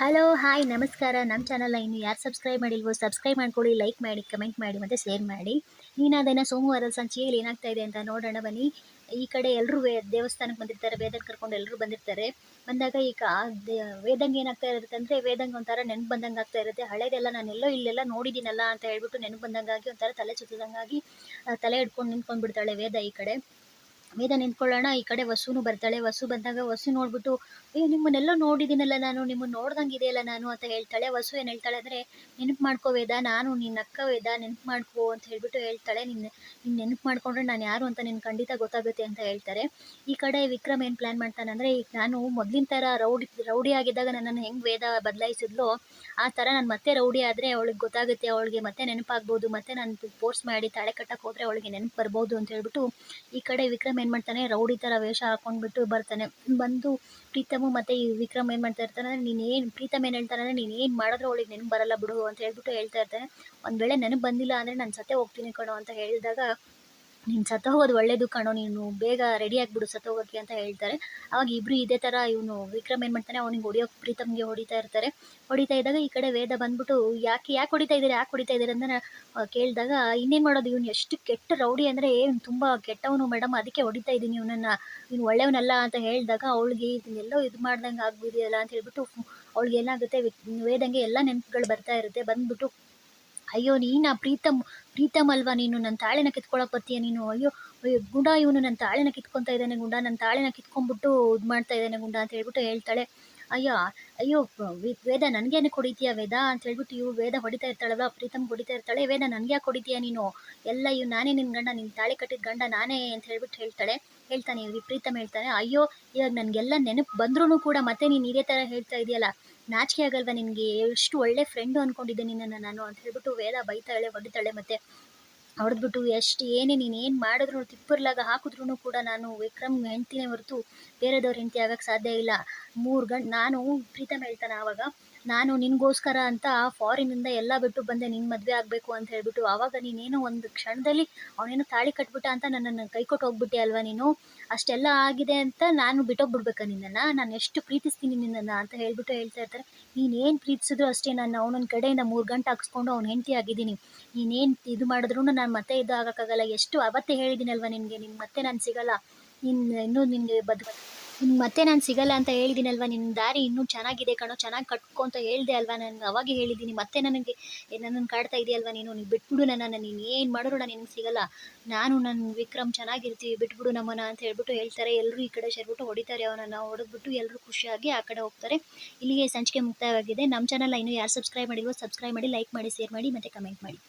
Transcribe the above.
Hello hi ನಮಸ್ಕಾರ. ನಮ್ಮ ಚಾನಲ್ನ ಇನ್ನು ಯಾರು ಸಬ್ಸ್ಕ್ರೈಬ್ ಮಾಡಿಲ್ವೋ ಸಬ್ಸ್ಕ್ರೈಬ್ ಮಾಡ್ಕೊಳ್ಳಿ ಲೈಕ್ ಮಾಡಿ ಕಮೆಂಟ್ ಮಾಡಿ ಮತ್ತು ಶೇರ್ ಮಾಡಿ. ನೀನು ಅದನ್ನು ಸೋಮವಾರದ ಸಂಚಿಕೆಯಲ್ಲಿ ಏನಾಗ್ತಾ ಇದೆ ಅಂತ ನೋಡೋಣ ಬನ್ನಿ. ಈ ಕಡೆ ಎಲ್ಲರೂ ವೇ ದೇವಸ್ಥಾನಕ್ಕೆ ಬಂದಿರ್ತಾರೆ ವೇದಂಗೆ ಕರ್ಕೊಂಡು ಎಲ್ಲರೂ ಬಂದಿರ್ತಾರೆ. ಬಂದಾಗ ಈಗ ವೇದಂಗೆ ಏನಾಗ್ತಾ ಇರುತ್ತೆ ಅಂದರೆ ವೇದಂಗೆ ಒಂಥರ ನೆನಪು ಬಂದಂಗೆ ಆಗ್ತಾ ಇರುತ್ತೆ. ಹಳೆದೆಲ್ಲ ನಾನು ಎಲ್ಲೋ ಇಲ್ಲೆಲ್ಲ ನೋಡಿದ್ದೀನಲ್ಲ ಅಂತ ಹೇಳ್ಬಿಟ್ಟು ನೆನಪು ಬಂದಂಗಾಗಿ ಒಂಥರ ತಲೆ ಚುತ್ತದಂಗಾಗಿ ತಲೆ ಹಿಡ್ಕೊಂಡು ನಿಂತ್ಕೊಂಡು ಬಿಡ್ತಾಳೆ ವೇದ ಈ ಕಡೆ. ವೇದ ನಿಂತ್ಕೊಳ್ಳೋಣ, ಈ ಕಡೆ ವಸುನು ಬರ್ತಾಳೆ. ವಸು ಬಂದಾಗ ವಸು ನೋಡ್ಬಿಟ್ಟು ಅಯ್ಯೋ ನಿಮ್ಮನ್ನೆಲ್ಲ ನೋಡಿದ್ದೀನಲ್ಲ ನಾನು ನಿಮ್ಮನ್ನು ನೋಡ್ದಂಗೆ ಇದೆಯಲ್ಲ ನಾನು ಅಂತ ಹೇಳ್ತಾಳೆ. ವಸು ಏನು ಹೇಳ್ತಾಳೆ ಅಂದರೆ, ನೆನಪು ಮಾಡ್ಕೋ ವೇದ, ನಾನು ನಿನ್ನ ಅಕ್ಕ ವೇದ, ನೆನಪು ಮಾಡ್ಕೋ ಅಂತ ಹೇಳ್ಬಿಟ್ಟು ಹೇಳ್ತಾಳೆ. ನಿನ್ನ ನಿನ್ನ ನೆನಪು ಮಾಡ್ಕೊಂಡ್ರೆ ನಾನು ಯಾರು ಅಂತ ನಿನ್ ಖಂಡಿತ ಗೊತ್ತಾಗುತ್ತೆ ಅಂತ ಹೇಳ್ತಾರೆ. ಈ ಕಡೆ ವಿಕ್ರಮ್ ಏನು ಪ್ಲ್ಯಾನ್ ಮಾಡ್ತಾನೆ ಅಂದರೆ, ಈಗ ನಾನು ಮೊದಲಿನ ಥರ ರೌಡಿ ರೌಡಿ ಆಗಿದ್ದಾಗ ನನ್ನನ್ನು ಹೆಂಗೆ ವೇದ ಬದಲಾಯಿಸಿದ್ಲು, ಆ ಥರ ನಾನು ಮತ್ತೆ ರೌಡಿ ಆದರೆ ಅವಳಿಗೆ ಗೊತ್ತಾಗುತ್ತೆ, ಅವಳಿಗೆ ಮತ್ತೆ ನೆನಪಾಗ್ಬೋದು, ಮತ್ತೆ ನಾನು ಫೋರ್ಸ್ ಮಾಡಿ ತಾಳೆ ಕಟ್ಟಕ್ಕೆ ಹೋದರೆ ಅವಳಿಗೆ ನೆನಪು ಬರ್ಬೋದು ಅಂತ ಹೇಳ್ಬಿಟ್ಟು ಈ ಕಡೆ ವಿಕ್ರಮ್ ಏನು ಮಾಡ್ತಾನೆ? ರೌಡಿ ಥರ ವೇಷ ಹಾಕೊಂಡ್ಬಿಟ್ಟು ಬರ್ತಾನೆ. ಬಂದು ಪ್ರೀತಮು ಮತ್ತು ಈ ವಿಕ್ರಮ್ ಏನು ಮಾಡ್ತಾ ಇರ್ತಾನೆ ಅಂದರೆ, ನೀನು ಏನು ಪ್ರೀತಮ್ ಏನು ಹೇಳ್ತಾರೆ ಅಂದರೆ, ನೀನು ಏನು ಮಾಡಿದ್ರು ಅವಳಿಗೆ ನೆನಪು ಬರಲ್ಲ ಬಿಡು ಅಂತ ಹೇಳ್ಬಿಟ್ಟು ಹೇಳ್ತಾ ಇರ್ತಾನೆ. ಒಂದು ವೇಳೆ ನೆನಪು ಬಂದಿಲ್ಲ ಅಂದರೆ ನಾನು ಸತ್ತೆ ಹೋಗ್ತೀನಿ ಕಣೋ ಅಂತ ಹೇಳಿದಾಗ ನೀನು ಸತ್ತ ಹೋಗೋದು ಒಳ್ಳೇದು ಕಣೋ, ನೀನು ಬೇಗ ರೆಡಿ ಆಗಿಬಿಡು ಸತ್ತ ಹೋಗೋಕ್ಕೆ ಅಂತ ಹೇಳ್ತಾರೆ. ಅವಾಗ ಇಬ್ಬರು ಇದೇ ಥರ ಇವನು ವಿಕ್ರಮ್ ಏನು ಮಾಡ್ತಾನೆ, ಅವನಿಗೆ ಹೊಡಿಯೋಕೆ ಪ್ರೀತಮ್ಗೆ ಹೊಡಿತಾ ಇರ್ತಾರೆ. ಹೊಡಿತಾ ಇದ್ದಾಗ ಈ ಕಡೆ ವೇದ ಬಂದ್ಬಿಟ್ಟು, ಯಾಕೆ ಯಾಕೆ ಹೊಡಿತಾ ಇದ್ದಾರೆ, ಯಾಕೆ ಹೊಡಿತಾ ಇದ್ದೀರಿ? ಅಂತ ಕೇಳಿದಾಗ, ಇನ್ನೇನು ಮಾಡೋದು, ಇವನು ಎಷ್ಟು ಕೆಟ್ಟ ರೌಡಿ ಅಂದರೆ ಏನು ತುಂಬ ಕೆಟ್ಟವನು ಮೇಡಮ್ ಅದಕ್ಕೆ ಹೊಡಿತಾ ಇದ್ದೀನಿ ಇವನನ್ನು. ಇವನು ಒಳ್ಳೆಯವನಲ್ಲ ಅಂತ ಹೇಳಿದಾಗ, ಅವಳಿಗೆ ಇದನ್ನೆಲ್ಲೋ ಇದು ಮಾಡ್ದಂಗೆ ಆಗ್ಬಿದೆಯಲ್ಲ ಅಂತ ಹೇಳ್ಬಿಟ್ಟು ಅವಳಿಗೆ ಏನಾಗುತ್ತೆ ವೇದಂಗೆ ಎಲ್ಲ ನೆನಪುಗಳು ಬರ್ತಾ ಇರುತ್ತೆ. ಬಂದ್ಬಿಟ್ಟು ಅಯ್ಯೋ, ನೀನಾ ಪ್ರೀತಮ್ ಪ್ರೀತಮ್ ಅಲ್ವಾ ನೀನು? ನನ್ನ ತಾಳಿನ ಕಿತ್ಕೊಳಕ್ ಬರ್ತೀಯ ನೀನು? ಅಯ್ಯೋ ಅಯ್ಯೋ, ಗುಂಡ ಇವನು ನನ್ನ ತಾಳಿನ ಕಿತ್ಕೊತಾ ಇದ್ದಾನೆ ಗುಂಡ. ನನ್ನ ತಾಳಿನ ಕಿತ್ಕೊಂಡ್ಬಿಟ್ಟು ಇದು ಮಾಡ್ತಾ ಇದ್ದಾನೆ ಗುಂಡ ಅಂತ ಹೇಳ್ಬಿಟ್ಟು ಹೇಳ್ತಾಳೆ. ಅಯ್ಯೋ ಅಯ್ಯೋ ವೇದ ನನಗೇನು ಕೊಡಿತೀಯ ವೇದ ಅಂತ ಹೇಳ್ಬಿಟ್ಟು ಇವು ವೇದ ಹೊಡಿತಾ ಇರ್ತಾಳಲ್ಲ ಪ್ರೀತಮ್ ಹೊಡಿತಾ ಇರ್ತಾಳೆ. ವೇದ, ನನಗೆ ಕೊಡಿತೀಯ ನೀನು? ಎಲ್ಲ ಇವ್ ನಾನೇ ನಿನ್ನ ಗಂಡ ನಿನ್ನ ತಾಳಿ ಕಟ್ಟಿದ ಗಂಡ ನಾನೇ ಅಂತ ಹೇಳ್ಬಿಟ್ಟು ಹೇಳ್ತಾಳೆ. ಹೇಳ್ತಾನೆ ಇವ್ರಿ ಪ್ರೀತಮ್ ಹೇಳ್ತಾನೆ, ಅಯ್ಯೋ, ಇವಾಗ ನನಗೆಲ್ಲ ನೆನಪು ಬಂದ್ರೂ ಕೂಡ ಮತ್ತೆ ನೀನು ಇದೇ ಥರ ಹೇಳ್ತಾ ಇದೆಯಲ್ಲ? ನಾಚಿಕೆ ಆಗಲ್ವಾ ನಿನಗೆ? ಎಷ್ಟು ಒಳ್ಳೆ ಫ್ರೆಂಡು ಅಂದ್ಕೊಂಡಿದ್ದೆ ನಿನ್ನನ್ನು ನಾನು ಅಂತ ಹೇಳ್ಬಿಟ್ಟು ವೇದ ಬೈತಾಳೆ ಹೊಡಿತಾಳೆ ಮತ್ತೆ ಹೊಡೆದ್ಬಿಟ್ಟು ಎಷ್ಟು ಏನೇ ನೀನು ಏನು ಮಾಡಿದ್ರು ತಿಪ್ಪರ್ಲಾಗ ಹಾಕಿದ್ರು ಕೂಡ ನಾನು ವಿಕ್ರಮ್ ಹೆಂಡ್ತಿನೇ ಹೊರತು ಬೇರೆದವ್ರ ಹೆಂಡ್ತಿ ಆಗಕ್ಕೆ ಸಾಧ್ಯ ಇಲ್ಲ. ಮೂರು ಗಂಟೆ ನಾನು ಪ್ರೀತಮ್ ಹೇಳ್ತಾನೆ ಆವಾಗ ನಾನು ನಿನಗೋಸ್ಕರ ಅಂತ ಫಾರಿನಿಂದ ಎಲ್ಲ ಬಿಟ್ಟು ಬಂದೆ ನಿನ್ನ ಮದುವೆ ಆಗಬೇಕು ಅಂತ ಹೇಳ್ಬಿಟ್ಟು. ಆವಾಗ ನೀನೇನೋ ಒಂದು ಕ್ಷಣದಲ್ಲಿ ಅವನೇನೋ ತಾಳಿ ಕಟ್ಬಿಟ್ಟ ಅಂತ ನನ್ನನ್ನು ಕೈ ಕೊಟ್ಟು ಹೋಗ್ಬಿಟ್ಟೆ ಅಲ್ವಾ ನೀನು? ಅಷ್ಟೆಲ್ಲ ಆಗಿದೆ ಅಂತ ನಾನು ಬಿಟ್ಟೋಗ್ಬಿಡ್ಬೇಕಾ ನಿನ್ನನ್ನು? ನಾನು ಎಷ್ಟು ಪ್ರೀತಿಸ್ತೀನಿ ನಿನ್ನನ್ನು ಅಂತ ಹೇಳ್ಬಿಟ್ಟು ಹೇಳ್ತಾ ಇರ್ತಾರೆ. ನೀನೇನು ಪ್ರೀತಿಸಿದ್ರು ಅಷ್ಟೇ, ನಾನು ಅವನೊಂದು ಕಡೆಯಿಂದ ಮೂರು ಗಂಟೆ ಹಾಕ್ಸ್ಕೊಂಡು ಅವ್ನು ಹೆಂಡತಿ ಆಗಿದ್ದೀನಿ. ನೀನೇನು ಇದು ಮಾಡಿದ್ರು ನಾನು ಮತ್ತೆ ಇದು ಆಗೋಕ್ಕಾಗಲ್ಲ. ಎಷ್ಟು ಅವತ್ತೇ ಹೇಳಿದ್ದೀನಲ್ವ ನಿನಗೆ? ನಿನ್ನ ಮತ್ತೆ ನಾನು ಸಿಗಲ್ಲ. ನಿನ್ನ ಇನ್ನೂ ನಿನಗೆ ಬದ್ ನಿನ್ಗೆ ಮತ್ತೆ ನಾನು ಸಿಗಲ್ಲ ಅಂತ ಹೇಳಿದ್ದೀನಲ್ವ ನಿನ್ನ ದಾರಿ ಇನ್ನೂ ಚೆನ್ನಾಗಿದೆ ಕಣೋ, ಚೆನ್ನಾಗಿ ಕಟ್ಕೊ ಅಂತ ಹೇಳಿದೆ ಅಲ್ವಾ? ನಾನು ಅವಾಗೇ ಹೇಳಿದ್ದೀನಿ, ಮತ್ತೆ ನನಗೆ ನನ್ನನ್ನು ಕಾಡ್ತಾ ಇದೆಯಲ್ವ ನೀನು? ನೀನು ಬಿಟ್ಬಿಡು ನನ್ನ ನೀನು ಏನು ಮಾಡಿದ್ರು ನಾನು ನಿನಗೆ ಸಿಗಲ್ಲ. ನಾನು ನನ್ನ ವಿಕ್ರಮ್ ಚೆನ್ನಾಗಿರ್ತೀವಿ, ಬಿಟ್ಬಿಡು ನಮ್ಮನ್ನ ಅಂತ ಹೇಳ್ಬಿಟ್ಟು ಹೇಳ್ತಾರೆ. ಎಲ್ಲರೂ ಈ ಕಡೆ ಸೇರಿಬಿಟ್ಟು ಹೊಡಿತಾರೆ, ಅವನನ್ನು ಹೊಡೆದ್ಬಿಟ್ಟು ಎಲ್ಲರೂ ಖುಷಿಯಾಗಿ ಆ ಕಡೆ ಹೋಗ್ತಾರೆ. ಇಲ್ಲಿಗೆ ಸಂಚಿಕೆ ಮುಕ್ತಾಯವಾಗಿದೆ. ನಮ್ಮ ಚಾನಲ್ ಇನ್ನೂ ಯಾರು ಸಬ್ಸ್ಕ್ರೈಬ್ ಮಾಡಿಲ್ವೋ ಸಬ್ಸ್ಕ್ರೈಬ್ ಮಾಡಿ ಲೈಕ್ ಮಾಡಿ ಶೇರ್ ಮಾಡಿ, ಮತ್ತು ಕಮೆಂಟ್ ಮಾಡಿ.